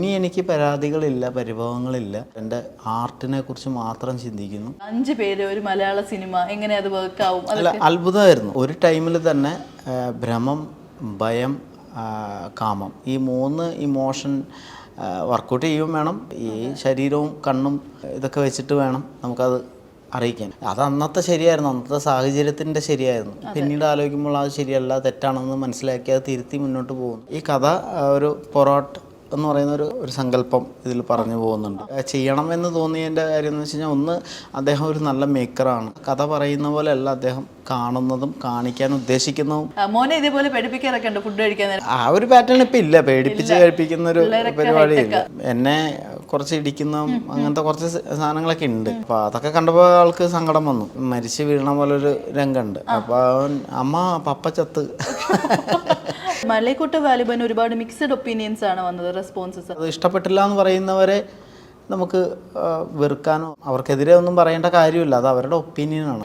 ഇനി എനിക്ക് പരാതികളില്ല പരിഭവങ്ങളില്ല. എന്റെ ആർട്ടിനെ കുറിച്ച് മാത്രം ചിന്തിക്കുന്നു. അഞ്ച് പേര് ഒരു മലയാള സിനിമ എങ്ങനെ അത് വർക്ക് ആവും? അല്ല അത്ഭുതമായിരുന്നു. ഒരു ടൈമിൽ തന്നെ ഭ്രമം ഭയം കാമം ഈ മൂന്ന് ഇമോഷൻ വർക്കൗട്ട് ചെയ്യും വേണം. ഈ ശരീരവും കണ്ണും ഇതൊക്കെ വെച്ചിട്ട് വേണം നമുക്കത് അറിയിക്കാൻ. അത് അന്നത്തെ ശരിയായിരുന്നു. അന്നത്തെ സാഹചര്യത്തിന്റെ ശരിയായിരുന്നു. പിന്നീട് ആലോചിക്കുമ്പോൾ അത് ശരിയല്ല തെറ്റാണെന്ന് മനസ്സിലാക്കി അത് തിരുത്തി മുന്നോട്ട് പോകുന്നു. ഈ കഥ ഒരു പൊറോട്ട് എന്ന് പറയുന്ന ഒരു ഒരു സങ്കല്പം ഇതിൽ പറഞ്ഞു പോകുന്നുണ്ട്. ചെയ്യണം എന്ന് തോന്നിയതിന്റെ കാര്യം എന്ന് വെച്ച് കഴിഞ്ഞാൽ ഒന്ന് അദ്ദേഹം ഒരു നല്ല മേക്കറാണ്. കഥ പറയുന്ന പോലെയല്ല അദ്ദേഹം കാണുന്നതും കാണിക്കാൻ ഉദ്ദേശിക്കുന്നതും. മോനെ ഇതേപോലെ പഠിപ്പിക്കാറൊക്കെ ഉണ്ട് ഫുഡ് കഴിക്കാൻ ആ ഒരു പാറ്റേൺ ഇപ്പം ഇല്ല. പേടിപ്പിച്ച് കഴിപ്പിക്കുന്ന ഒരു പരിപാടിയില്ല എന്നെ കുറച്ച് ഇടിക്കുന്ന അങ്ങനത്തെ കുറച്ച് സാധനങ്ങളൊക്കെ ഉണ്ട്. അപ്പോൾ അതൊക്കെ കണ്ടപ്പോൾ ആൾക്ക് സങ്കടം വന്നു. മരിച്ചു വീഴണ പോലെ ഒരു രംഗമുണ്ട് അപ്പോൾ അമ്മ പപ്പ ചത്ത്. മലയക്കോട്ട വാലിബന് ഒരുപാട് മിക്സഡ് ഒപ്പീനിയൻസ് ആണ് വന്നത് റെസ്പോൺസസ് അത് ഇഷ്ടപ്പെട്ടില്ല എന്ന് പറയുന്നവരെ നമുക്ക് വെറുക്കാനോ അവർക്കെതിരെ ഒന്നും പറയേണ്ട കാര്യമില്ല. അത് അവരുടെ ഒപ്പീനിയനാണ്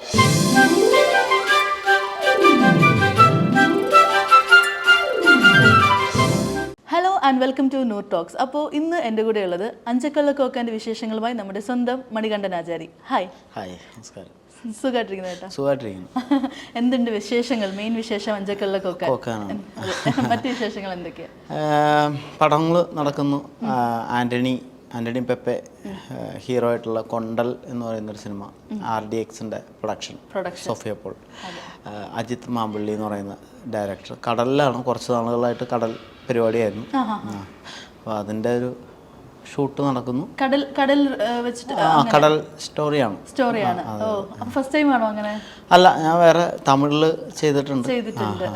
hello and welcome to Noor talks അപ്പോൾ ഇന്ന് എന്റെ കൂടെ ഉള്ളത് അഞ്ചക്കള്ള കോക്കാന്റെ വിശേഷങ്ങളുമായി നമ്മുടെ സ്വന്തം മണികണ്ഠൻ ആചാരി. ഹായ് ഹായ് നമസ്കാരം. സുഖമായിട്ടിരിക്കുന്ന കേട്ടോ? സുഖമായിട്ടിരിക്കുന്നു എന്തുണ്ട് വിശേഷങ്ങൾ? മെയിൻ വിശേഷം കോക്കാനാണ് മറ്റു വിശേഷങ്ങൾ എന്തൊക്കെയാണ് പടങ്ങൾ നടക്കുന്നു. ആന്റണി ആന്റണി പെപ്പെ ഹീറോ ആയിട്ടുള്ള കൊണ്ടൽ എന്ന് പറയുന്ന ഒരു സിനിമ. ആർ ഡി എക്സിന്റെ പ്രൊഡക്ഷൻ പ്രൊഡക്ഷൻ സോഫിയ പോൾ അജിത് മാമ്പള്ളി എന്ന് പറയുന്ന ഡയറക്ടർ കടലിലാണ് കുറച്ച് നാളുകളായിട്ട് കടൽ പരിപാടിയായിരുന്നു. അപ്പോൾ അതിന്റെ ഒരു ഷൂട്ട് നടക്കുന്നു. കടൽ കടൽ വെച്ചിട്ട് കടൽ സ്റ്റോറിയാണ്. സ്റ്റോറിയാണ്. ഓ ഫസ്റ്റ് ടൈം ആണോ അങ്ങനെ? അല്ല ഞാൻ വേറെ തമിഴിൽ ചെയ്തിട്ടുണ്ട്. ചെയ്തിട്ടുണ്ട്.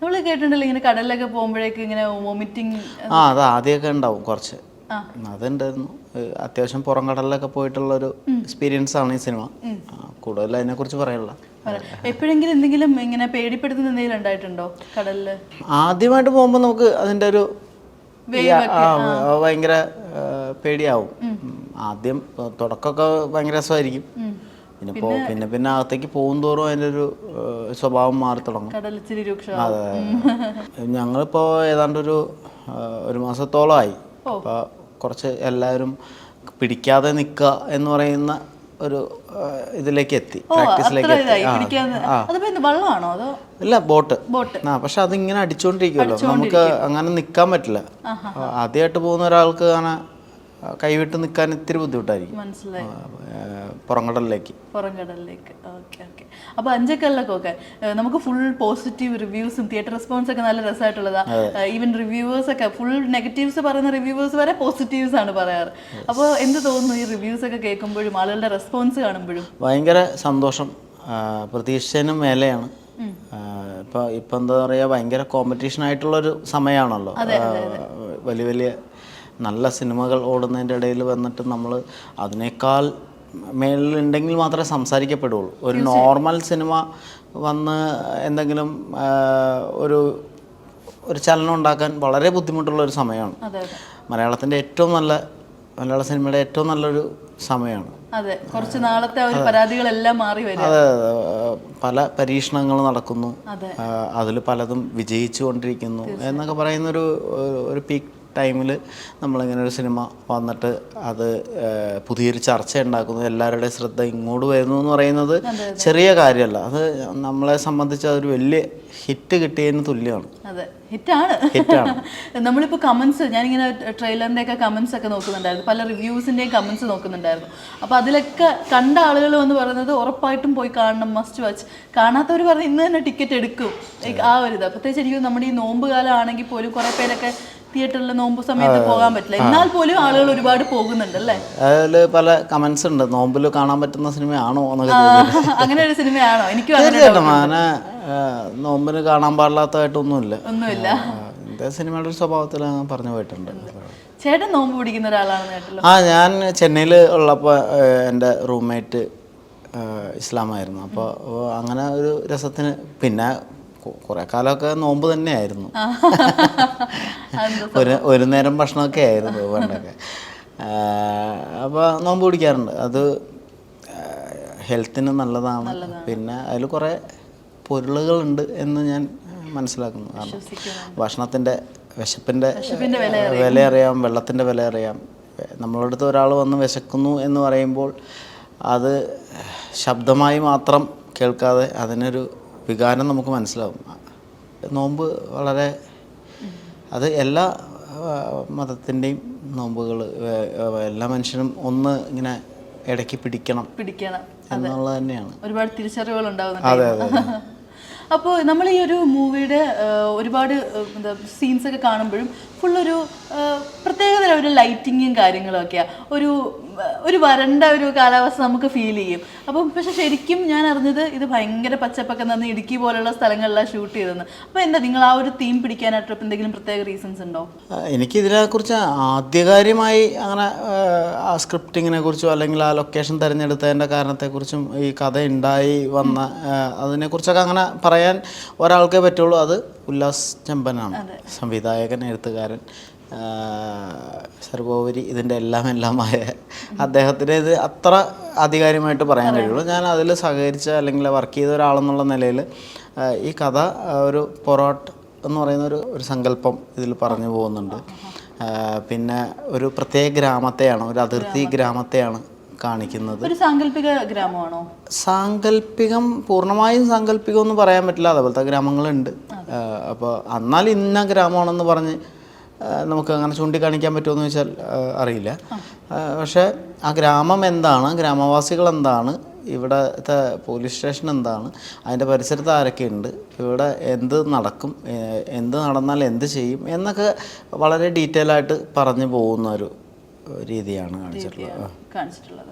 നമ്മൾ കേട്ടിട്ടുണ്ടല്ലോ ഇങ്ങനെ കടലിലൊക്കെ പോകുമ്പോഴേക്ക് ഇങ്ങനെ വോമിറ്റിംഗ് ആ അത് ആദ്യമൊക്കെ ഉണ്ടാവും കുറച്ച്. അതുണ്ടായിരുന്നു. അത്യാവശ്യം പുറം കടലിലൊക്കെ പോയിട്ടുള്ള ഒരു എക്സ്പീരിയൻസ് ആണ് ഈ സിനിമ. കൂടുതൽ അതിനെ കുറിച്ച് പറയാനുള്ള എപ്പോഴെങ്കിലും എന്തെങ്കിലും ഇങ്ങനെ പേടിപ്പെടുത്തുന്ന എന്തെങ്കിലും ഉണ്ടായിട്ടുണ്ടോ കടലിൽ? ആദ്യമായിട്ട് പോകുമ്പോൾ നമുക്ക് അതിന്റെ ഒരു ഭയങ്കര പേടിയാവും. ആദ്യം തുടക്കമൊക്കെ ഭയങ്കര രസമായിരിക്കും. പിന്നെ പിന്നെ പിന്നെ അകത്തേക്ക് പോകും തോറും അതിന്റെ ഒരു സ്വഭാവം മാറി തുടങ്ങും. അതെ ഞങ്ങളിപ്പോൾ ഏതാണ്ട് ഒരു ഒരു മാസത്തോളമായി. അപ്പോൾ കുറച്ച് എല്ലാവരും പിടിക്കാതെ നിൽക്കുക എന്ന് പറയുന്ന ഒരു ഇതിലേക്ക് എത്തി പ്രാക്ടീസിലേക്ക് എത്തി. ഇല്ല ബോട്ട്. ആ പക്ഷെ അതിങ്ങനെ അടിച്ചുകൊണ്ടിരിക്കുമല്ലോ നമുക്ക് അങ്ങനെ നിൽക്കാൻ പറ്റില്ല. ആദ്യമായിട്ട് പോകുന്ന ഒരാൾക്ക് അങ്ങനെ കൈവിട്ട് നിൽക്കാൻ ഇത്തിരി ബുദ്ധിമുട്ടായിരിക്കും. മനസ്സിലായി. പുറംകടലിലേക്ക്. പുറം കടലിലേക്ക് ഓക്കെ ഓക്കെ. അപ്പൊ അഞ്ചക്കല്ലൊക്കെ നമുക്ക് ഫുൾ പോസിറ്റീവ് റിവ്യൂസും തിയേറ്റർ റെസ്പോൺസ് ഒക്കെ നല്ല രസമായിട്ടുള്ളതാ. ഈവൻ റിവ്യൂവേഴ്സ് ഒക്കെ ഫുൾ നെഗറ്റീവ്സ് പറയുന്ന റിവ്യൂവേഴ്സ് വരെ പോസിറ്റീവ്സ് ആണ് പറയാറ്. അപ്പോൾ എന്ത് തോന്നുന്നു ഈ റിവ്യൂസ് ഒക്കെ കേൾക്കുമ്പോഴും ആളുകളുടെ റെസ്പോൺസ് കാണുമ്പോഴും? ഭയങ്കര സന്തോഷം. പ്രതീക്ഷനും മേലെയാണ്. ഇപ്പോൾ ഇപ്പം എന്താ പറയുക ഭയങ്കര കോമ്പറ്റീഷൻ ആയിട്ടുള്ളൊരു സമയമാണല്ലോ വലിയ വലിയ നല്ല സിനിമകൾ ഓടുന്നതിന്റെ ഇടയിൽ വന്നിട്ട് നമ്മൾ അതിനേക്കാൾ മേളിലുണ്ടെങ്കിൽ മാത്രമേ സംസാരിക്കപ്പെടുകയുള്ളൂ ഒരു നോർമൽ സിനിമ വന്ന് എന്തെങ്കിലും ഒരു ഒരു ചലനം ഉണ്ടാക്കാൻ വളരെ ബുദ്ധിമുട്ടുള്ള ഒരു സമയമാണ്. മലയാളത്തിന്റെ ഏറ്റവും നല്ല മലയാള സിനിമയുടെ ഏറ്റവും നല്ലൊരു സമയമാണ്. അതെ കുറച്ച് നാളത്തെ ഒരു പരാതികളെല്ലാം മാറി വരും അതെ പല പരീക്ഷണങ്ങൾ നടക്കുന്നു. അതെ. അതിൽ പലതും വിജയിച്ചു കൊണ്ടിരിക്കുന്നു എന്നൊക്കെ പറയുന്നൊരു ഒരു- ഒരു പീക്ക് ടൈമിൽ നമ്മളിങ്ങനെ ഒരു സിനിമ വന്നിട്ട് അത് പുതിയൊരു ചർച്ച ഉണ്ടാക്കുന്നു എല്ലാവരുടെയും ശ്രദ്ധ ഇങ്ങോട്ട് വരുന്നു എന്ന് പറയുന്നത് ചെറിയ കാര്യമല്ല. അത് നമ്മളെ സംബന്ധിച്ച് അതൊരു വലിയ ഹിറ്റ് കിട്ടിയതിന് തുല്യമാണ്. അതെ. ഹിറ്റാണ്. നമ്മളിപ്പോൾ കമൻസ് ഞാനിങ്ങനെ ട്രെയിലറിന്റെ ഒക്കെ കമൻസ് ഒക്കെ നോക്കുന്നുണ്ടായിരുന്നു. പല റിവ്യൂസിന്റെയും കമൻസ് നോക്കുന്നുണ്ടായിരുന്നു. അപ്പോൾ അതിലൊക്കെ കണ്ട ആളുകൾ വന്ന് പറയുന്നത് ഉറപ്പായിട്ടും പോയി കാണണം മസ്റ്റ് വാച്ച് കാണാത്തവർ പറഞ്ഞ് ഇന്ന് തന്നെ ടിക്കറ്റ് എടുക്കും. ആ ഒരു ഇത്. പ്രത്യേകിച്ച് എനിക്ക് നമ്മുടെ ഈ നോമ്പ് കാലമാണെങ്കിൽ പോലും കുറേ പേരൊക്കെ തിയേറ്ററിൽ നോമ്പ് സമയത്ത് പോകാൻ പറ്റില്ല. എന്നാൽ പോലും ആളുകൾ ഒരുപാട് പോകുന്നുണ്ട് അല്ലേ അതിൽ പല കമന്റ്സ് ഉണ്ട് നോമ്പിൽ കാണാൻ പറ്റുന്ന സിനിമയാണോ അങ്ങനെ ഒരു സിനിമയാണോ? എനിക്ക് അങ്ങനെ തീർച്ചയായിട്ടും അങ്ങനെ നോമ്പിന് കാണാൻ പാടില്ലാത്തതായിട്ടൊന്നുമില്ല. ഒന്നുമില്ല. സിനിമയുടെ ഒരു സ്വഭാവത്തിൽ ഞാൻ പറഞ്ഞു പോയിട്ടുണ്ട്. ചേട്ടൻ നോമ്പ് പിടിക്കുന്ന ഒരാളാണ് ആ ഞാൻ ചെന്നൈയിൽ ഉള്ളപ്പോൾ എന്റെ റൂംമേറ്റ് ഇസ്ലാമായിരുന്നു. അപ്പോൾ അങ്ങനെ ഒരു രസത്തിന് പിന്നെ കുറേ കാലമൊക്കെ നോമ്പ് തന്നെയായിരുന്നു. ആയിരുന്നു ഒരു ഒരു നേരം ഭക്ഷണമൊക്കെ ആയിരുന്നു പണ്ടൊക്കെ. അപ്പോൾ നോമ്പ് പിടിക്കാറുണ്ട്. അത് ഹെൽത്തിന് നല്ലതാണ്. പിന്നെ അതിൽ കുറേ പൊരുളുകളുണ്ട് എന്ന് ഞാൻ മനസ്സിലാക്കുന്നു. കാരണം ഭക്ഷണത്തിന്റെ വിശപ്പിന്റെ വില വില അറിയാം വെള്ളത്തിന്റെ വില അറിയാം. നമ്മളെ അടുത്ത് ഒരാൾ വന്ന് വിശക്കുന്നു എന്ന് പറയുമ്പോൾ അത് ശബ്ദമായി മാത്രം കേൾക്കാതെ അതിനൊരു വികാരം നമുക്ക് മനസ്സിലാവും. നോമ്പ് വളരെ അത് എല്ലാ മതത്തിന്റെയും നോമ്പുകൾ എല്ലാ മനുഷ്യനും ഒന്ന് ഇങ്ങനെ ഇടയ്ക്ക് പിടിക്കണം പിടിക്കണം. എന്നുള്ളത് തന്നെയാണ്. ഒരുപാട് തിരിച്ചറിവുകൾ അതെ അതെ അപ്പോൾ നമ്മൾ ഈ ഒരു മൂവിയുടെ ഒരുപാട് എന്താ സീൻസ് ഒക്കെ കാണുമ്പോഴും ഒരു ആ, ഒരു ലൈറ്റിങ്ങും കാര്യങ്ങളൊക്കെയാണ് ഒരു ഒരു വരണ്ട ഒരു കാലാവസ്ഥ നമുക്ക് ഫീൽ ചെയ്യും. അപ്പം പക്ഷെ ശരിക്കും ഞാൻ അറിഞ്ഞത് ഇത് ഭയങ്കര പച്ചപ്പൊക്കെ നിന്ന് ഇടുക്കി പോലുള്ള സ്ഥലങ്ങളിലാണ് ഷൂട്ട് ചെയ്തതെന്ന്. അപ്പോൾ എന്താ നിങ്ങൾ ആ ഒരു തീം പിടിക്കാനായിട്ട് എന്തെങ്കിലും പ്രത്യേക റീസൺസ് ഉണ്ടോ? എനിക്ക് ഇതിനെക്കുറിച്ച് ആദ്യകാര്യമായി അങ്ങനെ ആ, സ്ക്രിപ്റ്റിങ്ങിനെ കുറിച്ചോ അല്ലെങ്കിൽ ആ ലൊക്കേഷൻ തിരഞ്ഞെടുത്തതിന്റെ കാരണത്തെക്കുറിച്ചും ഈ കഥ ഉണ്ടായി വന്ന അതിനെക്കുറിച്ചൊക്കെ അങ്ങനെ പറയാൻ ഒരാൾക്കേ പറ്റുള്ളൂ. അത് ഉല്ലാസ് ചമ്പനാണ്. സംവിധായകൻ എഴുത്തുകാരൻ സർവോപരി ഇതിന്റെ എല്ലാം എല്ലാമായ അദ്ദേഹത്തിന് ഇത് അത്ര ആധികാരികമായിട്ട് പറയാൻ കഴിയുള്ളൂ. ഞാൻ അതിൽ സഹകരിച്ച അല്ലെങ്കിൽ വർക്ക് ചെയ്ത ഒരാളെന്നുള്ള നിലയിൽ ഈ കഥ ഒരു പൊറോട്ട എന്ന് പറയുന്ന ഒരു ഒരു സങ്കല്പം ഇതിൽ പറഞ്ഞു പോകുന്നുണ്ട്. പിന്നെ ഒരു പ്രത്യേക ഗ്രാമത്തെയാണ് ഒരു അതിർത്തി ഗ്രാമത്തെയാണ് കാണിക്കുന്നത്. ഒരു സാങ്കല്പിക ഗ്രാമമാണോ? സാങ്കല്പികം പൂർണമായും സാങ്കല്പികം എന്ന് പറയാൻ പറ്റില്ല. അതേപോലത്തെ ഗ്രാമങ്ങളുണ്ട്. അപ്പോൾ എന്നാൽ ഇന്ന ഗ്രാമമാണെന്ന് പറഞ്ഞ് നമുക്ക് അങ്ങനെ ചൂണ്ടിക്കാണിക്കാൻ പറ്റുമെന്ന് എന്ന് വെച്ചാൽ അറിയില്ല. പക്ഷേ ആ ഗ്രാമം എന്താണ് ഗ്രാമവാസികൾ എന്താണ് ഇവിടത്തെ പോലീസ് സ്റ്റേഷൻ എന്താണ് അതിന്റെ പരിസരത്ത് ആരൊക്കെ ഉണ്ട് ഇവിടെ എന്ത് നടക്കും എന്ത് നടന്നാൽ എന്ത് ചെയ്യും എന്നൊക്കെ വളരെ ഡീറ്റെയിൽ ആയിട്ട് പറഞ്ഞു പോകുന്ന ഒരു രീതിയാണ് കാണിച്ചിട്ടുള്ളത്. കാണിച്ചിട്ടുള്ളത്.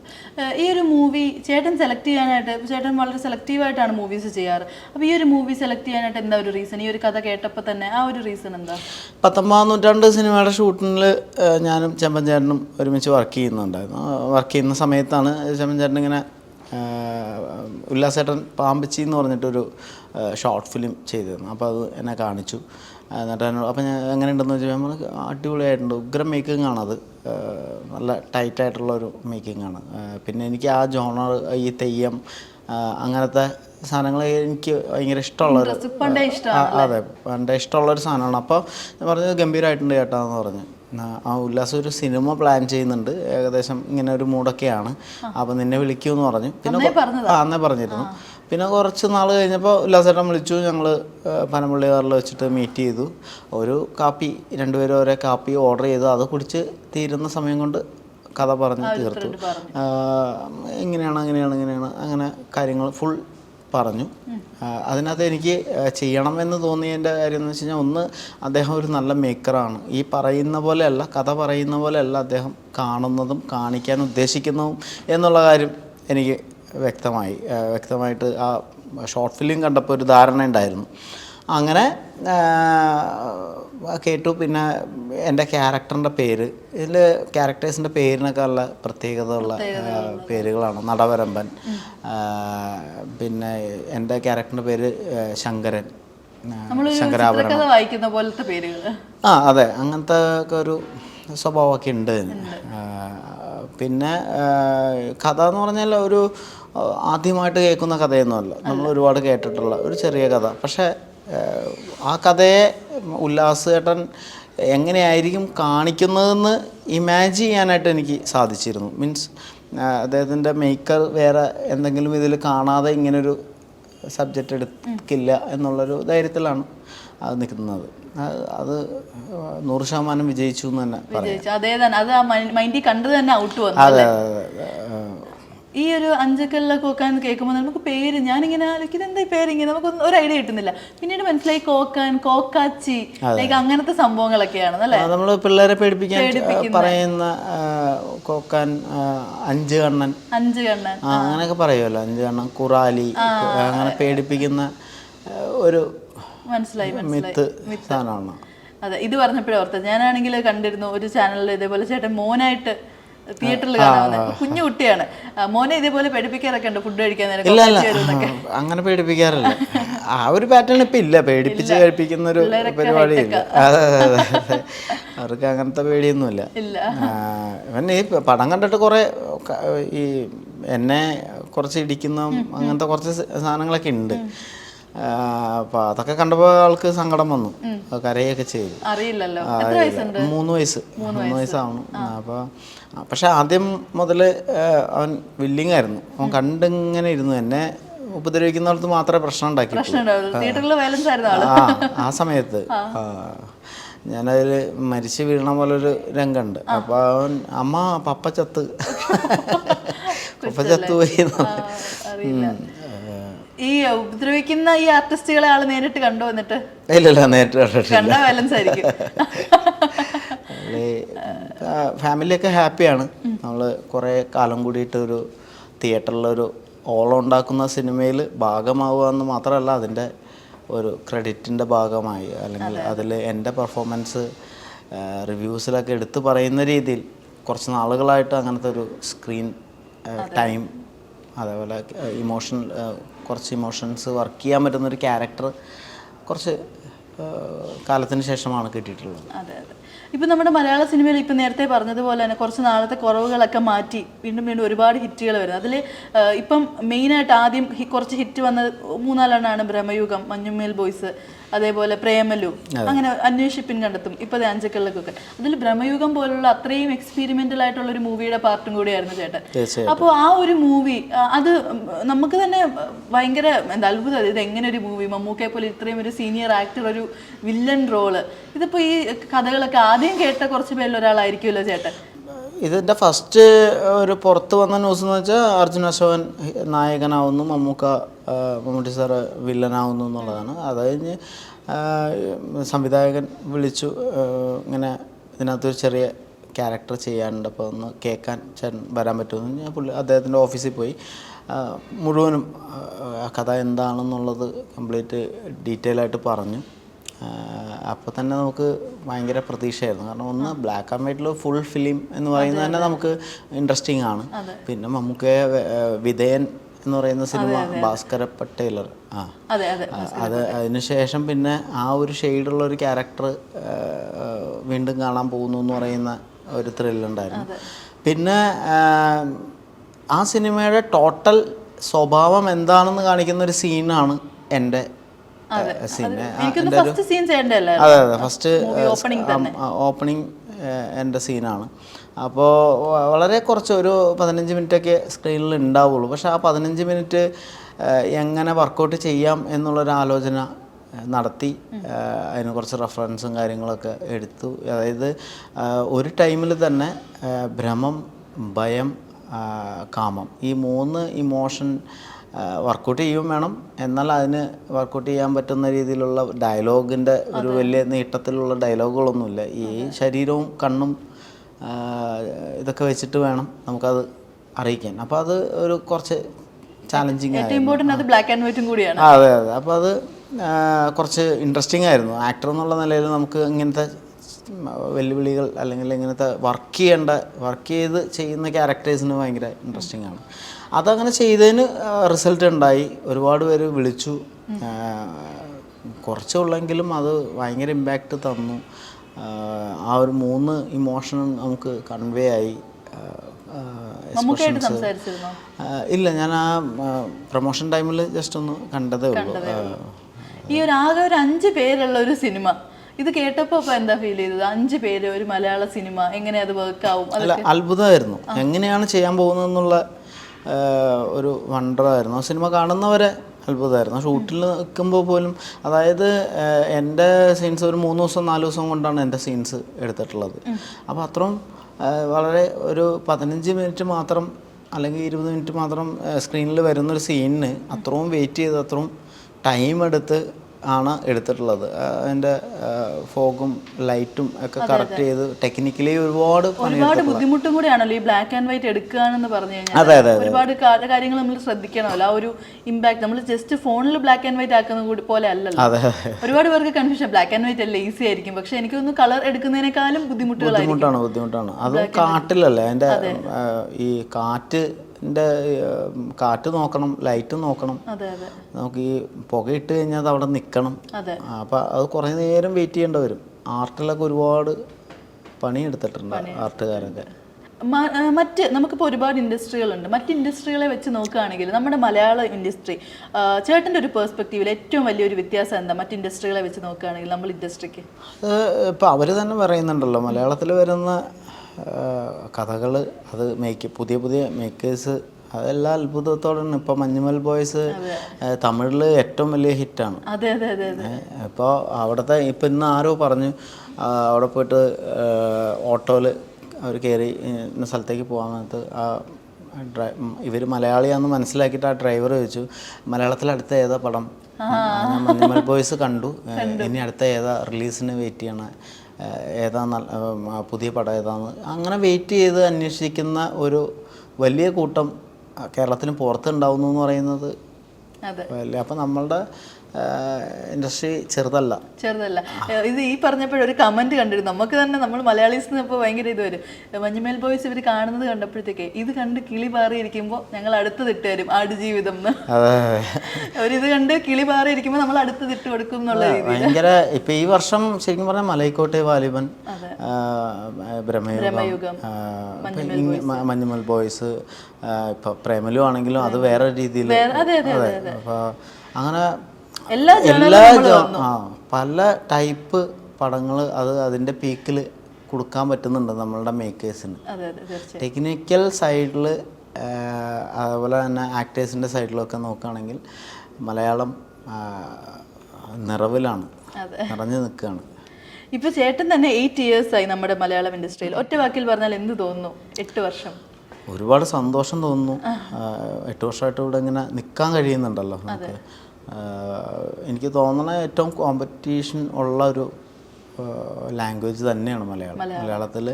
ഈ ഒരു മൂവി ചേട്ടൻ സെലക്ട് ചെയ്യാനായിട്ട് ചേട്ടൻ വളരെ സെലക്റ്റീവായിട്ടാണ് മൂവീസ് ചെയ്യാറ്. അപ്പോൾ ഈ ഒരു മൂവി സെലക്ട് ചെയ്യാനായിട്ട് എന്താ ഒരു റീസൺ ഈ ഒരു കഥ കേട്ടപ്പോൾ തന്നെ ആ ഒരു റീസൺ എന്താ? പത്തൊമ്പതാം നൂറ്റാണ്ട് സിനിമയുടെ ഷൂട്ടിങ്ങിൽ ഞാനും ചെമ്പൻ ചേട്ടനും ഒരുമിച്ച് വർക്ക് ചെയ്യുന്നുണ്ടായിരുന്നു. വർക്ക് ചെയ്യുന്ന സമയത്താണ് ചെമ്പൻ ചേട്ടൻ ഇങ്ങനെ ഉല്ലാസേട്ടൻ പാമ്പച്ചി എന്ന് പറഞ്ഞിട്ടൊരു ഷോർട്ട് ഫിലിം ചെയ്തിരുന്നു. അപ്പോൾ അത് എന്നെ കാണിച്ചു. എന്നിട്ട് എന്നോട് അപ്പോൾ ഞാൻ എങ്ങനെയുണ്ടെന്ന് വെച്ചാൽ നമ്മൾ അടിപൊളിയായിട്ടുണ്ട്. ഉഗ്രം മേക്കിംഗ് ആണത്. നല്ല ടൈറ്റായിട്ടുള്ള ഒരു മേക്കിംഗ് ആണ് പിന്നെ എനിക്ക് ആ ജോണർ ഈ തെയ്യം അങ്ങനത്തെ സാധനങ്ങൾ എനിക്ക് ഭയങ്കര ഇഷ്ടമുള്ള ഒരു അതെ പണ്ട് ഇഷ്ടമുള്ളൊരു സാധനമാണ്. അപ്പോൾ ഞാൻ പറഞ്ഞത് ഗംഭീരമായിട്ടുണ്ട് കേട്ടോ എന്ന് പറഞ്ഞു. ആ- ഉല്ലാസം ഒരു സിനിമ പ്ലാൻ ചെയ്യുന്നുണ്ട്. ഏകദേശം ഇങ്ങനെ ഒരു മൂടൊക്കെയാണ് അപ്പം നിന്നെ വിളിക്കുമെന്ന് പറഞ്ഞു. പിന്നെ ആ അന്നേ പറഞ്ഞിരുന്നു. പിന്നെ കുറച്ച് നാൾ കഴിഞ്ഞപ്പോൾ ഉല്ലാസേട്ടൻ വിളിച്ചു ഞങ്ങൾ പനമ്പള്ളിയാറിൽ വെച്ചിട്ട് മീറ്റ് ചെയ്തു. ഒരു കാപ്പി രണ്ടുപേരും ഓരോ കാപ്പി ഓർഡർ ചെയ്തു. അത് കുടിച്ച് തീരുന്ന സമയം കൊണ്ട് കഥ പറഞ്ഞ് തീർത്തു. എങ്ങനെയാണ് അങ്ങനെയാണ് ഇങ്ങനെയാണ് അങ്ങനെ കാര്യങ്ങൾ ഫുൾ പറഞ്ഞു. അതിനകത്ത് എനിക്ക് ചെയ്യണമെന്ന് തോന്നിയതിന്റെ കാര്യം എന്ന് വെച്ച് കഴിഞ്ഞാൽ ഒന്ന് അദ്ദേഹം ഒരു നല്ല മേക്കറാണ് ഈ പറയുന്ന പോലെയല്ല കഥ പറയുന്ന പോലെയല്ല അദ്ദേഹം കാണുന്നതും കാണിക്കാൻ ഉദ്ദേശിക്കുന്നതും എന്നുള്ള കാര്യം എനിക്ക് വ്യക്തമായി വ്യക്തമായിട്ട് ആ ഷോർട്ട് ഫിലിം കണ്ടപ്പോൾ ഒരു ധാരണ ഉണ്ടായിരുന്നു. അങ്ങനെ കേട്ടു. പിന്നെ എന്റെ ക്യാരക്ടറിന്റെ പേര് ഇതിൽ ക്യാരക്ടേഴ്സിന്റെ പേരിനൊക്കെ ഉള്ള പ്രത്യേകതയുള്ള പേരുകളാണ് നടവരമ്പൻ പിന്നെ എന്റെ ക്യാരക്ടറിന്റെ പേര് ശങ്കരൻ ശങ്കരാഭരണം. വായിക്കുന്ന പോലത്തെ പേരുകൾ. ആ അതെ. അങ്ങനത്തെ ഒക്കെ ഒരു സ്വഭാവമൊക്കെ ഉണ്ട്. പിന്നെ കഥ എന്ന് പറഞ്ഞാൽ ഒരു ആദ്യമായിട്ട് കേൾക്കുന്ന കഥയൊന്നുമല്ല. നമ്മൾ ഒരുപാട് കേട്ടിട്ടുള്ള ഒരു ചെറിയ കഥ. പക്ഷേ ആ, കഥയെ ഉല്ലാസ് ചേട്ടൻ എങ്ങനെയായിരിക്കും കാണിക്കുന്നതെന്ന് ഇമാജിൻ ചെയ്യാനായിട്ട് എനിക്ക് സാധിച്ചിരുന്നു. മീൻസ് അദ്ദേഹത്തിന്റെ മേക്കർ വേറെ എന്തെങ്കിലും ഇതിൽ കാണാതെ ഇങ്ങനൊരു സബ്ജക്റ്റ് എടുക്കില്ല എന്നുള്ളൊരു ധൈര്യത്തിലാണ് അത് നിൽക്കുന്നത്. അത് നൂറ് ശതമാനം വിജയിച്ചു എന്ന് തന്നെ പറയാം. അതേ അത് മൈൻഡിൽ കണ്ടത് തന്നെ ഔട്ട് വന്നു അതെ അതെ ഈ ഒരു അഞ്ചക്കല്ലിലൊക്കെ കോക്കാൻ കേൾക്കുമ്പോൾ നമുക്ക് പേര് ഞാനിങ്ങനെ ആലോചിക്കും ഇതെന്താ ഈ പേര് ഇങ്ങനെ നമുക്ക് ഒരു ഐഡിയ കിട്ടുന്നില്ല. പിന്നീട് മനസ്സിലായി കോക്കാൻ കോക്കാച്ചി ലൈക്ക് അങ്ങനത്തെ സംഭവങ്ങളൊക്കെയാണ് അല്ലേ? നമ്മൾ പിള്ളേരെ പേടിപ്പിക്കാൻ പറയുന്ന കോക്കൻ അഞ്ച് കണ്ണൻ അഞ്ച് കണ്ണൻ അങ്ങനെയൊക്കെ പറയുമല്ലോ. അഞ്ച് കണ്ണൻ കുറാലി അങ്ങനെ പേടിപ്പിക്കുന്ന ഒരു മനസ്സിലായി മിത്ത് സാധനമാണ്. അതെ ഇത് പറഞ്ഞപ്പോഴേ ഓർത്തത്. ഞാനാണെങ്കിൽ കണ്ടിരുന്നു ഒരു ചാനലിൽ ഇതേപോലെ ചേട്ടൻ മോനായിട്ട് തിയേറ്ററിൽ കാണാൻ വന്നത് കുഞ്ഞു കുട്ടിയാണ്. മോനെ ഇതേപോലെ പേടിപ്പിക്കാറൊക്കെ ഉണ്ട് ഫുഡ് കഴിക്കാൻ ഇല്ല അങ്ങനെ പേടിപ്പിക്കാറില്ല. ആ ഒരു പാറ്റേൺ ഇപ്പൊ ഇല്ല. പേടിപ്പിച്ച് കഴിപ്പിക്കുന്ന ഒരു പരിപാടി ഇല്ല അതെ അതെ അതെ അതെ. അവർക്ക് അങ്ങനത്തെ പേടിയൊന്നുമില്ല. ഇല്ല. പിന്നെ ഇവൻ ഈ പടം കണ്ടിട്ട് കുറെ ഈ എന്നെ കുറച്ച് ഇടിക്കുന്ന അങ്ങനത്തെ കുറച്ച് സാധനങ്ങളൊക്കെ ഉണ്ട്. അപ്പോൾ അതൊക്കെ കണ്ടപ്പോൾ ആൾക്ക് സങ്കടം വന്നു. കരയൊക്കെ ചെയ്തു. അറിയില്ലല്ലോ. മൂന്ന് വയസ്സ്. മൂന്ന് വയസ്സാവണം. അപ്പോൾ പക്ഷെ ആദ്യം മുതൽ അവൻ വില്ലിങ് ആയിരുന്നു. അവൻ കണ്ടിങ്ങനെ ഇരുന്നു. എന്നെ ഉപദ്രവിക്കുന്നിടത്ത് മാത്രമേ പ്രശ്നം ഉണ്ടാക്കി ആ. ആ സമയത്ത്. ഞാനതിൽ മരിച്ചു വീഴണ പോലെ ഒരു രംഗമുണ്ട് അപ്പൊ അവൻ അമ്മ പപ്പ ചത്ത്. പപ്പ ചത്തു പോയി എന്ന് പറഞ്ഞു. അറിയില്ല ഉം. ഈ ഉപദ്രവിക്കുന്ന ഈ ആർട്ടിസ്റ്റുകളെ ആൾ നേരിട്ട് കണ്ടോ എന്നിട്ട്? ഇല്ലല്ല നേരിട്ട് കണ്ട ആയിരിക്കും. ഫാമിലിയൊക്കെ ഹാപ്പിയാണ്. നമ്മൾ കുറേ കാലം കൂടിയിട്ട് ഒരു തിയേറ്ററിലൊരു ഓളം ഉണ്ടാക്കുന്ന സിനിമയിൽ ഭാഗമാവുക എന്ന് മാത്രമല്ല അതിന്റെ ഒരു ക്രെഡിറ്റിന്റെ ഭാഗമായി. അല്ലെങ്കിൽ അതിൽ എന്റെ പെർഫോമൻസ് റിവ്യൂസിലൊക്കെ എടുത്തു പറയുന്ന രീതിയിൽ കുറച്ച് നാളുകളായിട്ട് അങ്ങനത്തെ ഒരു സ്ക്രീൻ ടൈം അതേപോലെ ഇമോഷൻ കുറച്ച് ഇമോഷൻസ് വർക്ക് ചെയ്യാൻ പറ്റുന്ന ഒരു ക്യാരക്ടർ കുറച്ച് കാലത്തിന് ശേഷമാണ് കിട്ടിയിട്ടുള്ളത്. അതെ അതെ. ഇപ്പം നമ്മുടെ മലയാള സിനിമയിൽ ഇപ്പം നേരത്തെ പറഞ്ഞതുപോലെ തന്നെ കുറച്ച് നാളത്തെ കുറവുകളൊക്കെ മാറ്റി വീണ്ടും വീണ്ടും ഒരുപാട് ഹിറ്റുകൾ വരുന്നത് അതിൽ ഇപ്പം മെയിനായിട്ട് ആദ്യം കുറച്ച് ഹിറ്റ് വന്നത് മൂന്നാലെണ്ണമാണ് ബ്രഹ്മയുഗം മഞ്ഞുമേൽ ബോയ്സ് അതേപോലെ പ്രേമലു അങ്ങനെ അന്വേഷിപ്പിൻ കണ്ടെത്തും. ഇപ്പൊ അഞ്ചക്കള്ളക്കൊക്കെ അതിൽ ബ്രഹ്മയുഗം പോലുള്ള അത്രയും എക്സ്പീരിമെന്റൽ ആയിട്ടുള്ള ഒരു മൂവിയുടെ പാർട്ടും കൂടിയായിരുന്നു ചേട്ടൻ. അപ്പൊ അപ്പോൾ ആ ഒരു മൂവി അത് നമുക്ക് തന്നെ ഭയങ്കര എന്താ അത്ഭുതം. ഇത് എങ്ങനെ ഒരു മൂവി മമ്മൂക്കെ പോലെ ഇത്രയും ഒരു സീനിയർ ആക്ടർ ഒരു വില്ലൻ റോൾ ഇതിപ്പോ ഈ കഥകളൊക്കെ ആദ്യം കേട്ട കുറച്ച് പേരിൽ ഒരാളായിരിക്കുമല്ലോ ചേട്ടൻ? ഇതിന്റെ ഫസ്റ്റ് ഒരു പുറത്ത് വന്ന ന്യൂസ് എന്ന് വെച്ചാൽ അർജുന അശോകൻ നായകനാവുന്നു മമ്മൂക്ക മമ്മൂട്ടി സാറ് വില്ലനാവുന്നു എന്നുള്ളതാണ്. അത് കഴിഞ്ഞ് സംവിധായകൻ വിളിച്ചു ഇങ്ങനെ ഇതിനകത്തൊരു ചെറിയ ക്യാരക്ടർ ചെയ്യാനുണ്ട് അപ്പോൾ ഒന്ന് കേൾക്കാൻ ചേട്ടൻ വരാൻ പറ്റുമെന്ന് ഞാൻ പുള്ളി അദ്ദേഹത്തിന്റെ ഓഫീസിൽ പോയി. മുഴുവനും കഥ എന്താണെന്നുള്ളത് കംപ്ലീറ്റ് ഡീറ്റെയിൽ ആയിട്ട് പറഞ്ഞു. അപ്പോൾ തന്നെ നമുക്ക് ഭയങ്കര പ്രതീക്ഷയായിരുന്നു. കാരണം ഒന്ന് ബ്ലാക്ക് ആൻഡ് വൈറ്റിൽ ഫുൾ ഫിലിം എന്ന് പറയുന്നത് തന്നെ നമുക്ക് ഇൻട്രസ്റ്റിംഗ് ആണ്. പിന്നെ നമുക്ക് വിധേയൻ എന്ന് പറയുന്ന സിനിമ ഭാസ്കര പട്ടേലർ ആ. അതെ അതിനുശേഷം പിന്നെ ആ ഒരു ഷെയ്ഡുള്ള ഒരു ക്യാരക്ടർ വീണ്ടും കാണാൻ പോകുന്നു എന്ന് പറയുന്ന ഒരു ത്രില്ലുണ്ടായിരുന്നു പിന്നെ ആ, സിനിമയുടെ ടോട്ടൽ സ്വഭാവം എന്താണെന്ന് കാണിക്കുന്ന ഒരു സീനാണ് എന്റെ ചെയ്യണ്ടേ അതെ. അതെ ഫസ്റ്റ് ഓപ്പണിംഗ് എന്റെ സീനാണ് അപ്പോൾ വളരെ കുറച്ച് ഒരു പതിനഞ്ച് മിനിറ്റൊക്കെ സ്ക്രീനിൽ ഉണ്ടാവുള്ളൂ പക്ഷേ ആ പതിനഞ്ച് മിനിറ്റ് എങ്ങനെ വർക്കൗട്ട് ചെയ്യാം എന്നുള്ളൊരു ആലോചന നടത്തി അതിന് കുറച്ച് റെഫറൻസും കാര്യങ്ങളൊക്കെ എടുത്തു. അതായത് ഒരു ടൈമിൽ തന്നെ ഭ്രമം ഭയം കാമം ഈ മൂന്ന് ഇമോഷൻ വർക്കൗട്ട് ചെയ്യും വേണം. എന്നാൽ അതിന് വർക്കൗട്ട് ചെയ്യാൻ പറ്റുന്ന രീതിയിലുള്ള ഡയലോഗിന്റെ ഒരു വലിയ നീട്ടത്തിലുള്ള ഡയലോഗുകളൊന്നുമില്ല ഈ ശരീരവും കണ്ണും ഇതൊക്കെ വെച്ചിട്ട് വേണം നമുക്കത് അറിയിക്കാൻ. അപ്പോൾ അത് ഒരു കുറച്ച് ചാലഞ്ചിങ് ഇമ്പോർട്ടന്റ് അത് ബ്ലാക്ക് ആൻഡ് വൈറ്റും കൂടിയാണ്. അതെ അതെ. അപ്പോൾ അത് കുറച്ച് ഇൻട്രസ്റ്റിംഗ് ആയിരുന്നു. ആക്ടർ എന്നുള്ള നിലയിൽ നമുക്ക് ഇങ്ങനത്തെ വെല്ലുവിളികൾ അല്ലെങ്കിൽ ഇങ്ങനത്തെ വർക്ക് ചെയ്യേണ്ട വർക്ക് ചെയ്ത് ചെയ്യുന്ന ക്യാരക്ടേഴ്സിന് ഭയങ്കര ഇൻട്രസ്റ്റിംഗ് ആണ്. അതങ്ങനെ ചെയ്തതിന് റിസൾട്ട് ഉണ്ടായി. ഒരുപാട് പേര് വിളിച്ചു. കുറച്ചുള്ളെങ്കിലും അത് ഭയങ്കര ഇമ്പാക്റ്റ് തന്നു. ആ, ഒരു മൂന്ന് ഇമോഷൻ നമുക്ക് കൺവേ ആയി ഇല്ല ഞാൻ ആ പ്രൊമോഷൻ ടൈമിൽ ജസ്റ്റ് ഒന്ന് കണ്ടതേ ഉള്ളൂ. ഈ ഒരു ആകെ ഒരു അഞ്ച് പേരുള്ള ഒരു സിനിമ ഇത് കേട്ടപ്പോ ഇപ്പൊ എന്താ ഫീൽ ചെയ്തത്? അഞ്ച് പേര് ഒരു മലയാള സിനിമ എങ്ങനെ അത് വർക്ക് ആവും? അല്ല അത്ഭുതമായിരുന്നു. എങ്ങനെയാണ് ചെയ്യാൻ പോകുന്നതെന്നുള്ള എന്നുള്ള ഒരു വണ്ടറായിരുന്നു. ആ സിനിമ കാണുന്നവരെ അത്ഭുതമായിരുന്നു. ഷൂട്ടിൽ നിൽക്കുമ്പോൾ പോലും അതായത് എന്റെ സീൻസ് ഒരു മൂന്ന് ദിവസം നാല് ദിവസം കൊണ്ടാണ് എന്റെ സീൻസ് എടുത്തിട്ടുള്ളത്. അപ്പോൾ അത്രയും വളരെ ഒരു പതിനഞ്ച് മിനിറ്റ് മാത്രം അല്ലെങ്കിൽ ഇരുപത് മിനിറ്റ് മാത്രം സ്ക്രീനിൽ വരുന്നൊരു സീനിന് അത്രയും വെയിറ്റ് ചെയ്ത് അത്രയും ടൈം എടുത്ത് ആണ് എടുത്തിട്ടുള്ളത്. അതിന്റെ അതിന്റെ ഫോഗും ലൈറ്റും ഒക്കെ കറക്റ്റ് ചെയ്ത് ടെക്നിക്കലി ഒരുപാട് ഒരുപാട് ബുദ്ധിമുട്ടും കൂടിയാണല്ലോ ഈ ബ്ലാക്ക് ആൻഡ് വൈറ്റ് എടുക്കുകയാണെന്ന് പറഞ്ഞു കഴിഞ്ഞാൽ. ഒരുപാട് കാര്യങ്ങൾ നമ്മൾ ശ്രദ്ധിക്കണമല്ലോ. ആ ഒരു ഇമ്പാക്ട് നമ്മൾ ജസ്റ്റ് ഫോണിൽ ബ്ലാക്ക് ആൻഡ് വൈറ്റ് ആക്കുന്ന കൂടി പോലെ അല്ലല്ലോ. ഒരുപാട് പേർക്ക് കൺഫ്യൂഷൻ ബ്ലാക്ക് ആൻഡ് വൈറ്റ് അല്ല ഈസി ആയിരിക്കും. പക്ഷെ എനിക്ക് തോന്നുന്നു കളർ എടുക്കുന്നതിനേക്കാളും ബുദ്ധിമുട്ടുകളാണ് ബുദ്ധിമുട്ടാണ് ബുദ്ധിമുട്ടാണ്. അത് കാട്ടിലല്ലേ? അതിന്റെ ഈ കാറ്റിന്റെ കാറ്റ് നോക്കണം ലൈറ്റ് നോക്കണം. നമുക്ക് ഈ പുകയിട്ട് കഴിഞ്ഞാൽ അത് അവിടെ നിൽക്കണം അതെ. അപ്പം അത് കുറേ നേരം വെയിറ്റ് ചെയ്യേണ്ടി വരും. ആർട്ടിലൊക്കെ ഒരുപാട് പണി എടുത്തിട്ടുണ്ട് ആർട്ടുകാരൊക്കെ. മറ്റ് നമുക്കിപ്പോൾ ഒരുപാട് ഇൻഡസ്ട്രികളുണ്ട്. മറ്റ് ഇൻഡസ്ട്രികളെ വെച്ച് നോക്കുകയാണെങ്കിൽ നമ്മുടെ മലയാള ഇൻഡസ്ട്രി ചേട്ടന്റെ ഒരു പേഴ്സ്പെക്റ്റീവിൽ ഏറ്റവും വലിയൊരു വ്യത്യാസം എന്താ? മറ്റ് ഇൻഡസ്ട്രികളെ വെച്ച് നോക്കുകയാണെങ്കിൽ നമ്മൾ ഇൻഡസ്ട്രിക്ക്. ഇപ്പോൾ അവർ തന്നെ പറയുന്നുണ്ടല്ലോ മലയാളത്തിൽ വരുന്ന കഥകൾ അത് മേക്ക് പുതിയ പുതിയ മേക്കേഴ്സ് അതെല്ലാം അത്ഭുതത്തോടെയാണ്. ഇപ്പൊ മഞ്ഞുമൽ ബോയ്സ് തമിഴിൽ ഏറ്റവും വലിയ ഹിറ്റാണ്. ഇപ്പോൾ അവിടുത്തെ ഇപ്പം ഇന്ന് ആരോ പറഞ്ഞു അവിടെ പോയിട്ട് ഓട്ടോയിൽ അവർ കയറി ഇന്ന സ്ഥലത്തേക്ക് പോകാൻ നേരത്ത് ആ ഡ്രൈ ഇവർ മലയാളിയാണെന്ന് മനസ്സിലാക്കിയിട്ട് ആ ഡ്രൈവർ ചോദിച്ചു മലയാളത്തിൽ അടുത്ത ഏതാ പടം? ഞാൻ മഞ്ഞുമൽ ബോയ്സ് കണ്ടു. ഇനി അടുത്ത ഏതാ റിലീസിന് വെയിറ്റ് ചെയ്യണ. ഏതാ നല്ല പുതിയ പടം ഏതാന്ന് അങ്ങനെ വെയിറ്റ് ചെയ്ത് അന്വേഷിക്കുന്ന ഒരു വലിയ കൂട്ടം കേരളത്തിന് പുറത്തുണ്ടാവുന്നു എന്ന് പറയുന്നത് വലിയ അപ്പം നമ്മളുടെ ഇൻഡസ്ട്രി ചെറുതല്ല. ചെറുതല്ല. ഇത് ഈ പറഞ്ഞപ്പോഴൊരു ഒരു കമന്റ് കണ്ടിരുന്നു. നമുക്ക് തന്നെ നമ്മൾ മലയാളീസ് ഇപ്പോൾ ഭയങ്കര ഇത് വരും. മഞ്ഞുമേൽ ബോയ്സ് ഇവർ കാണുന്നത് കണ്ടപ്പോഴത്തേക്ക് ഇത് കണ്ട് കിളി പാറിയിരിക്കുമ്പോൾ ഞങ്ങൾ അടുത്തത് ഇട്ട് തരും. ആടുജീവിതം എന്ന്. അവരിത് കണ്ട് കിളി പാറിയിരിക്കുമ്പോൾ നമ്മൾ അടുത്ത് തിട്ട് കൊടുക്കും എന്നുള്ള ഭയങ്കര ഇപ്പൊ ഈ വർഷം ശരിക്കും പറഞ്ഞാൽ മലൈക്കോട്ടെ വാലിബൻ മഞ്ഞുമേൽ ബ്രഹ്മയുഗം മഞ്ഞുമൽ ബോയ്സ് ഇപ്പൊ പ്രേമലു ആണെങ്കിലും അത് വേറെ രീതിയിൽ അതെ. അങ്ങനെ എല്ലാ എല്ലാ പല ടൈപ്പ് പടങ്ങൾ അത് അതിന്റെ പീക്കിൽ കൊടുക്കാൻ പറ്റുന്നുണ്ട് നമ്മളുടെ മേക്കേഴ്സിന്. ടെക്നിക്കൽ സൈഡിൽ അതുപോലെ തന്നെ ആക്ടേഴ്സിന്റെ സൈഡിലൊക്കെ നോക്കുകയാണെങ്കിൽ മലയാളം നിറവിലാണ്. നിറഞ്ഞു നിൽക്കുകയാണ്. ഇപ്പൊ ചേട്ടൻ തന്നെ എയ്റ്റ് ഇയേഴ്സ് ആയി നമ്മുടെ മലയാളം ഇൻഡസ്ട്രിയിൽ. ഒറ്റ വാക്കിൽ പറഞ്ഞാൽ എന്ത് തോന്നുന്നു? എട്ട് വർഷം. ഒരുപാട് സന്തോഷം തോന്നുന്നു. എട്ട് വർഷമായിട്ട് ഇവിടെ ഇങ്ങനെ നിൽക്കാൻ കഴിയുന്നുണ്ടല്ലോ നമുക്ക്. എനിക്ക് തോന്നണ ഏറ്റവും കോമ്പറ്റീഷൻ ഉള്ള ഒരു ലാംഗ്വേജ് തന്നെയാണ് മലയാളം. മലയാളത്തിൽ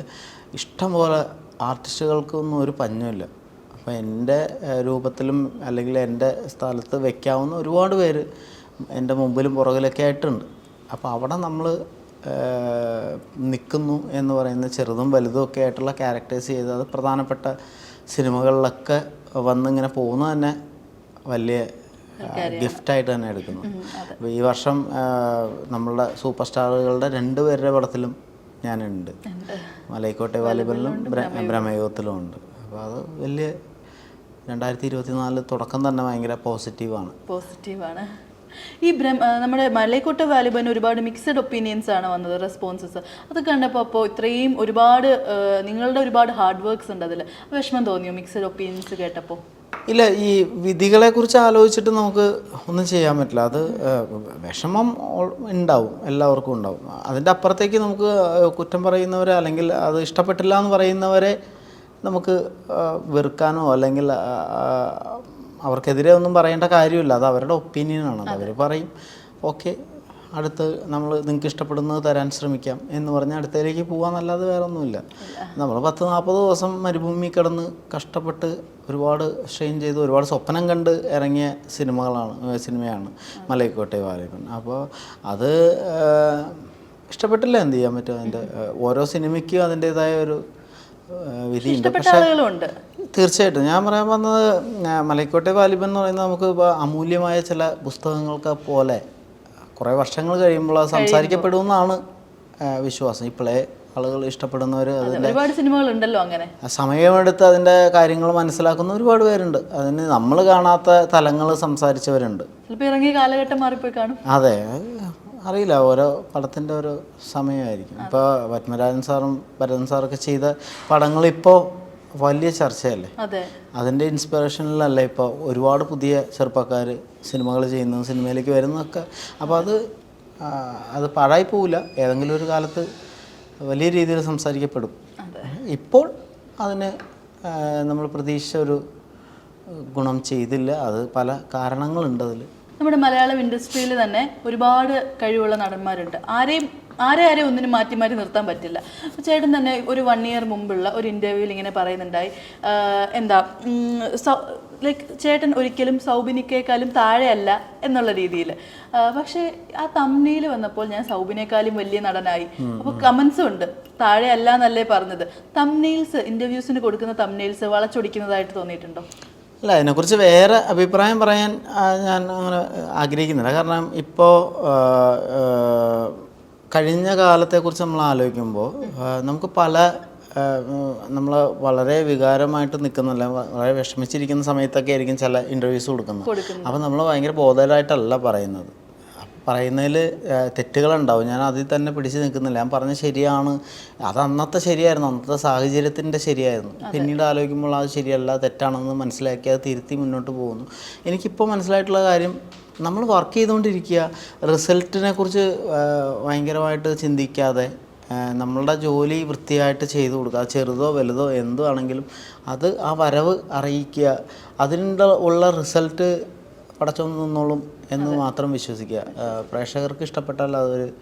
ഇഷ്ടംപോലെ ആർട്ടിസ്റ്റുകൾക്കൊന്നും ഒരു പഞ്ഞമില്ല. അപ്പോൾ എന്റെ രൂപത്തിലും അല്ലെങ്കിൽ എന്റെ സ്ഥലത്ത് വെക്കാവുന്ന ഒരുപാട് പേര് എന്റെ മുമ്പിലും പുറകിലൊക്കെ ആയിട്ടുണ്ട്. അപ്പോൾ അവിടെ നമ്മൾ നിൽക്കുന്നു എന്ന് പറയുന്ന ചെറുതും വലുതും ഒക്കെ ആയിട്ടുള്ള ക്യാരക്ടേഴ്സ് ചെയ്ത് അത് പ്രധാനപ്പെട്ട സിനിമകളിലൊക്കെ വന്നിങ്ങനെ പോകുന്നത് തന്നെ വലിയ ഗിഫ്റ്റായിട്ട് തന്നെ എടുക്കുന്നു. അപ്പോൾ ഈ വർഷം നമ്മളുടെ സൂപ്പർ സ്റ്റാറുകളുടെ രണ്ട് പേരുടെ പടത്തിലും ഞാനുണ്ട്. മലൈക്കോട്ടെ വാലിബലിലും ബ്രഹ്മയുഗത്തിലും ഉണ്ട്. അപ്പോൾ അത് വലിയ രണ്ടായിരത്തി ഇരുപത്തി നാല് തുടക്കം തന്നെ ഭയങ്കര പോസിറ്റീവാണ് പോസിറ്റീവാണ് ഈ ബ്രഹ്മ നമ്മുടെ മലൈക്കോട്ട വാലിബന് ഒരുപാട് മിക്സഡ് ഒപ്പീനിയൻസ് ആണ് വന്നത് റെസ്പോൺസസ് അത് കണ്ടപ്പോൾ അപ്പോൾ ഇത്രയും ഒരുപാട് നിങ്ങളുടെ ഒരുപാട് ഹാർഡ് വർക്ക്സ് ഉണ്ട് അതിൽ വിഷമം തോന്നിയോ മിക്സഡ് ഒപ്പീനിയൻസ് കേട്ടപ്പോൾ ഇല്ല ഈ വിധികളെ കുറിച്ച് ആലോചിച്ചിട്ട് നമുക്ക് ഒന്നും ചെയ്യാൻ പറ്റില്ല. അത് വിഷമം ഉണ്ടാവും എല്ലാവർക്കും ഉണ്ടാവും. അതിന്റെ അപ്പുറത്തേക്ക് നമുക്ക് കുറ്റം പറയുന്നവരെ അല്ലെങ്കിൽ അത് ഇഷ്ടപ്പെട്ടില്ല എന്ന് പറയുന്നവരെ നമുക്ക് വെറുക്കാനോ അല്ലെങ്കിൽ അവർക്കെതിരെ ഒന്നും പറയേണ്ട കാര്യമില്ല. അത് അവരുടെ ഒപ്പീനിയനാണ് അത് അവർ പറയും. ഓക്കെ അടുത്ത് നമ്മൾ നിങ്ങൾക്ക് ഇഷ്ടപ്പെടുന്നത് തരാൻ ശ്രമിക്കാം എന്ന് പറഞ്ഞാൽ അടുത്തതിലേക്ക് പോകാമെന്നല്ലാതെ വേറെ ഒന്നുമില്ല നമ്മൾ പത്ത് നാൽപ്പത് ദിവസം മരുഭൂമി കിടന്ന് കഷ്ടപ്പെട്ട് ഒരുപാട് സ്ട്രെയിൻ ചെയ്ത് ഒരുപാട് സ്വപ്നം കണ്ട് ഇറങ്ങിയ സിനിമകളാണ് സിനിമയാണ് മലൈക്കോട്ടെ വാലിബൻ. അപ്പോൾ അത് ഇഷ്ടപ്പെട്ടില്ല എന്ത് ചെയ്യാൻ പറ്റും അതിന്റെ ഓരോ സിനിമയ്ക്കും അതിന്റേതായ ഒരു വിധിയുണ്ട്. പക്ഷേ തീർച്ചയായിട്ടും. ഞാൻ പറയാൻ വന്നത് മലയ്ക്കോട്ടെ മലൈക്കോട്ടെ വാലിബൻ എന്ന് പറയുന്നത് നമുക്ക് ഇപ്പോൾ അമൂല്യമായ ചില പുസ്തകങ്ങൾക്ക് പോലെ കുറേ വർഷങ്ങൾ കഴിയുമ്പോൾ അത് സംസാരിക്കപ്പെടുമെന്നാണ് വിശ്വാസം. ഇപ്പോഴേ ആളുകൾ ഇഷ്ടപ്പെടുന്നവർ അതിന്റെ ഒരുപാട് സിനിമകൾ ഉണ്ടല്ലോ അങ്ങനെ സമയമെടുത്ത് അതിന്റെ കാര്യങ്ങൾ മനസ്സിലാക്കുന്ന ഒരുപാട് പേരുണ്ട്. അതിന് നമ്മൾ കാണാത്ത തലങ്ങൾ സംസാരിച്ചവരുണ്ട്. ചിലപ്പോൾ ഇറങ്ങിയ കാലഘട്ടം മാറിപ്പോയി കാണും. അത്. അറിയില്ല. ഓരോ പടത്തിന്റെ ഒരു സമയമായിരിക്കും. ഇപ്പോൾ പത്മരാജൻ സാറും ഭരതൻ സാറൊക്കെ ചെയ്ത പടങ്ങൾ ഇപ്പോൾ വലിയ ചർച്ചയല്ലേ? അതെ. അതിന്റെ ഇൻസ്പിറേഷനിലല്ല ഇപ്പോൾ ഒരുപാട് പുതിയ ചെറുപ്പക്കാർ സിനിമകൾ ചെയ്യുന്നതും സിനിമയിലേക്ക് വരുന്നതൊക്കെ. അപ്പോൾ അത് അത് പാഴായി പോവില്ല. ഏതെങ്കിലും ഒരു കാലത്ത് വലിയ രീതിയിൽ സംസാരിക്കപ്പെടും. ഇപ്പോൾ അതിന് നമ്മൾ പ്രതീക്ഷിച്ച ഒരു ഗുണം ചെയ്തില്ല. അത് പല കാരണങ്ങളുണ്ട് അതിൽ നമ്മുടെ മലയാളം ഇൻഡസ്ട്രിയിൽ തന്നെ ഒരുപാട് കഴിവുള്ള നടന്മാരുണ്ട്. ആരെയും ആരെ ആരെയും ഒന്നിനും മാറ്റി മാറ്റി നിർത്താൻ പറ്റില്ല. ചേട്ടൻ തന്നെ ഒരു വൺ ഇയർ മുമ്പുള്ള ഒരു ഇന്റർവ്യൂവിൽ ഇങ്ങനെ പറയുന്നുണ്ടായി എന്താ ലൈക്ക് ചേട്ടൻ ഒരിക്കലും സൗബിനിക്കേക്കാളും താഴെയല്ല എന്നുള്ള രീതിയിൽ. പക്ഷേ ആ തമ്മിയിൽ വന്നപ്പോൾ ഞാൻ സൗബിനേക്കാളും വലിയ നടനായി. അപ്പോൾ കമൻസും ഉണ്ട്. താഴെയല്ല എന്നല്ലേ പറഞ്ഞത്. തമ്നെയിൽസ് ഇന്റർവ്യൂസിന് കൊടുക്കുന്ന തമ്നെയിൽസ് വളച്ചൊടിക്കുന്നതായിട്ട് തോന്നിയിട്ടുണ്ടോ? അല്ല അതിനെക്കുറിച്ച് വേറെ അഭിപ്രായം പറയാൻ ഞാൻ അങ്ങനെ ആഗ്രഹിക്കുന്നില്ല. കാരണം ഇപ്പോൾ കഴിഞ്ഞ കാലത്തെക്കുറിച്ച് നമ്മൾ ആലോചിക്കുമ്പോൾ നമുക്ക് പല നമ്മൾ വളരെ വികാരമായിട്ട് നിൽക്കുന്നില്ല വളരെ വിഷമിച്ചിരിക്കുന്ന സമയത്തൊക്കെ ആയിരിക്കും ചില ഇന്റർവ്യൂസ് കൊടുക്കുന്നത്. അപ്പം അപ്പോൾ നമ്മൾ ഭയങ്കര ബോധരായിട്ടല്ല പറയുന്നത്. പറയുന്നതിൽ തെറ്റുകളുണ്ടാവും. ഞാൻ അതിൽ തന്നെ പിടിച്ച് നിൽക്കുന്നില്ല. ഞാൻ പറഞ്ഞ ശരിയാണ്. അത് അന്നത്തെ ശരിയായിരുന്നു. അന്നത്തെ സാഹചര്യത്തിന്റെ ശരിയായിരുന്നു. പിന്നീട് ആലോചിക്കുമ്പോൾ അത് ശരിയല്ല തെറ്റാണെന്ന് മനസ്സിലാക്കി അത് തിരുത്തി മുന്നോട്ട് പോകുന്നു. എനിക്കിപ്പോൾ മനസ്സിലായിട്ടുള്ള കാര്യം നമ്മൾ വർക്ക് ചെയ്തുകൊണ്ടിരിക്കുക. റിസൾട്ടിനെ കുറിച്ച് ഭയങ്കരമായിട്ട് ചിന്തിക്കാതെ നമ്മളുടെ ജോലി വൃത്തിയായിട്ട് ചെയ്തു കൊടുക്കുക. ചെറുതോ വലുതോ എന്തോ ആണെങ്കിലും അത് ആ വരവ് അറിയിക്കുക. അതിന്റെ ഉള്ള റിസൾട്ട് പടച്ചോൻ നിന്നോളും എന്ന് മാത്രം വിശ്വസിക്കുക. പ്രേക്ഷകർക്ക് ഇഷ്ടപ്പെട്ടാൽ അവർ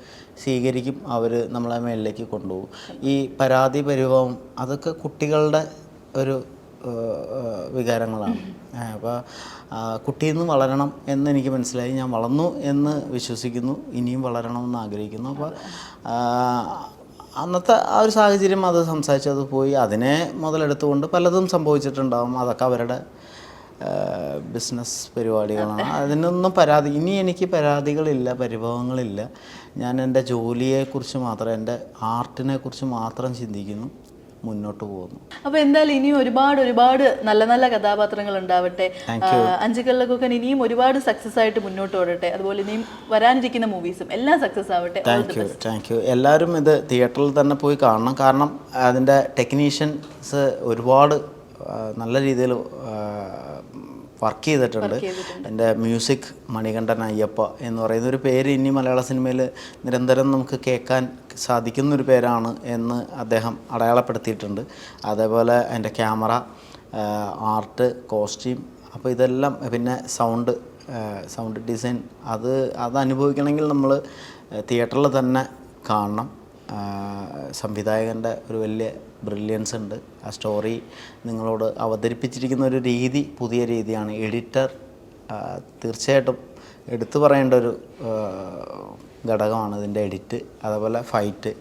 സ്വീകരിക്കും അവർ നമ്മളെ മേളിലേക്ക് കൊണ്ടുപോകും. ഈ പരാതി പരിഭവം അതൊക്കെ കുട്ടികളുടെ ഒരു വികാരങ്ങളാണ്. അപ്പോൾ കുട്ടിയിൽ നിന്ന് വളരണം എന്ന് എനിക്ക് മനസ്സിലായി. ഞാൻ വളർന്നു എന്ന് വിശ്വസിക്കുന്നു. ഇനിയും വളരണമെന്ന് ആഗ്രഹിക്കുന്നു. അപ്പോൾ അന്നത്തെ ആ ഒരു സാഹചര്യം അത് സംസാരിച്ചത് പോയി. അതിനെ മുതലെടുത്തുകൊണ്ട് പലതും സംഭവിച്ചിട്ടുണ്ടാകും അതൊക്കെ അവരുടെ ബിസിനസ് പരിപാടികളാണ്. അതിനൊന്നും പരാതി ഇനി എനിക്ക് പരാതികളില്ല പരിഭവങ്ങളില്ല. ഞാൻ എന്റെ ജോലിയെക്കുറിച്ച് മാത്രം എന്റെ ആർട്ടിനെ കുറിച്ച് മാത്രം ചിന്തിക്കുന്നു മുന്നോട്ട് പോകുന്നു. അപ്പൊ എന്തായാലും ഇനിയും ഒരുപാട് ഒരുപാട് നല്ല നല്ല കഥാപാത്രങ്ങൾ ഉണ്ടാവട്ടെ. അഞ്ചുകളിലൊക്കെ ഇനിയും ഒരുപാട് സക്സസ് ആയിട്ട് മുന്നോട്ട് ഓടട്ടെ. അതുപോലെ ഇനിയും വരാനിരിക്കുന്ന മൂവീസും എല്ലാം സക്സസ് ആവട്ടെ. താങ്ക് യു താങ്ക് യു എല്ലാവരും ഇത് തിയേറ്ററിൽ തന്നെ പോയി കാണണം. കാരണം അതിന്റെ ടെക്നീഷ്യൻസ് ഒരുപാട് നല്ല രീതിയിൽ വർക്ക് ചെയ്തിട്ടുണ്ട്. എന്റെ മ്യൂസിക് മണികണ്ഠൻ അയ്യപ്പ എന്ന് പറയുന്ന ഒരു പേര് ഇനി മലയാള സിനിമയിൽ നിരന്തരം നമുക്ക് കേൾക്കാൻ സാധിക്കുന്നൊരു പേരാണ് എന്ന് അദ്ദേഹം അടയാളപ്പെടുത്തിയിട്ടുണ്ട്. അതേപോലെ എന്റെ ക്യാമറ ആർട്ട് കോസ്റ്റ്യൂം അപ്പോൾ ഇതെല്ലാം പിന്നെ സൗണ്ട് സൗണ്ട് ഡിസൈൻ അത് അത് അനുഭവിക്കണമെങ്കിൽ നമ്മൾ തിയേറ്ററിൽ തന്നെ കാണണം. സംവിധായകന്റെ ഒരു വലിയ ബ്രില്യൻസ് ഉണ്ട്. ആ സ്റ്റോറി നിങ്ങളോട് അവതരിപ്പിച്ചിരിക്കുന്ന ഒരു രീതി പുതിയ രീതിയാണ്. എഡിറ്റർ തീർച്ചയായിട്ടും എടുത്തു പറയേണ്ട ഒരു ഘടകമാണ് ഇതിന്റെ എഡിറ്റ് അതേപോലെ ഫൈറ്റ്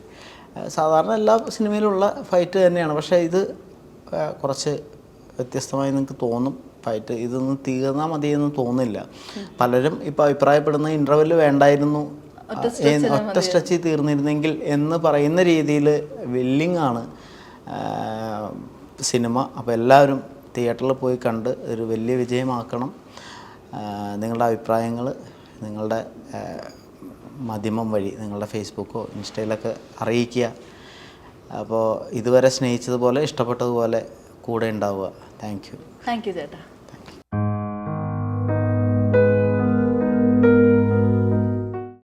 സാധാരണ എല്ലാ സിനിമയിലുള്ള ഫൈറ്റ് തന്നെയാണ്. പക്ഷേ ഇത് കുറച്ച് വ്യത്യസ്തമായി നിങ്ങൾക്ക് തോന്നും. ഫൈറ്റ് ഇതൊന്നും തീർന്നാൽ മതിയെന്ന് തോന്നില്ല. പലരും ഇപ്പോൾ അഭിപ്രായപ്പെടുന്ന ഇന്റർവെൽ വേണ്ടായിരുന്നു ഒറ്റ സ്ട്രെച്ചിൽ തീർന്നിരുന്നെങ്കിൽ എന്ന് പറയുന്ന രീതിയിൽ വില്ലിംഗ് ആണ് സിനിമ. അപ്പോൾ എല്ലാവരും തിയേറ്ററിൽ പോയി കണ്ട് ഒരു വലിയ വിജയമാക്കണം. നിങ്ങളുടെ അഭിപ്രായങ്ങൾ നിങ്ങളുടെ മാധ്യമം വഴി നിങ്ങളുടെ ഫേസ്ബുക്കോ ഇൻസ്റ്റയിലൊക്കെ അറിയിക്കുക. അപ്പോൾ ഇതുവരെ സ്നേഹിച്ചതുപോലെ ഇഷ്ടപ്പെട്ടതുപോലെ കൂടെ ഉണ്ടാവുക. Thank you. താങ്ക് യു ചേട്ടാ.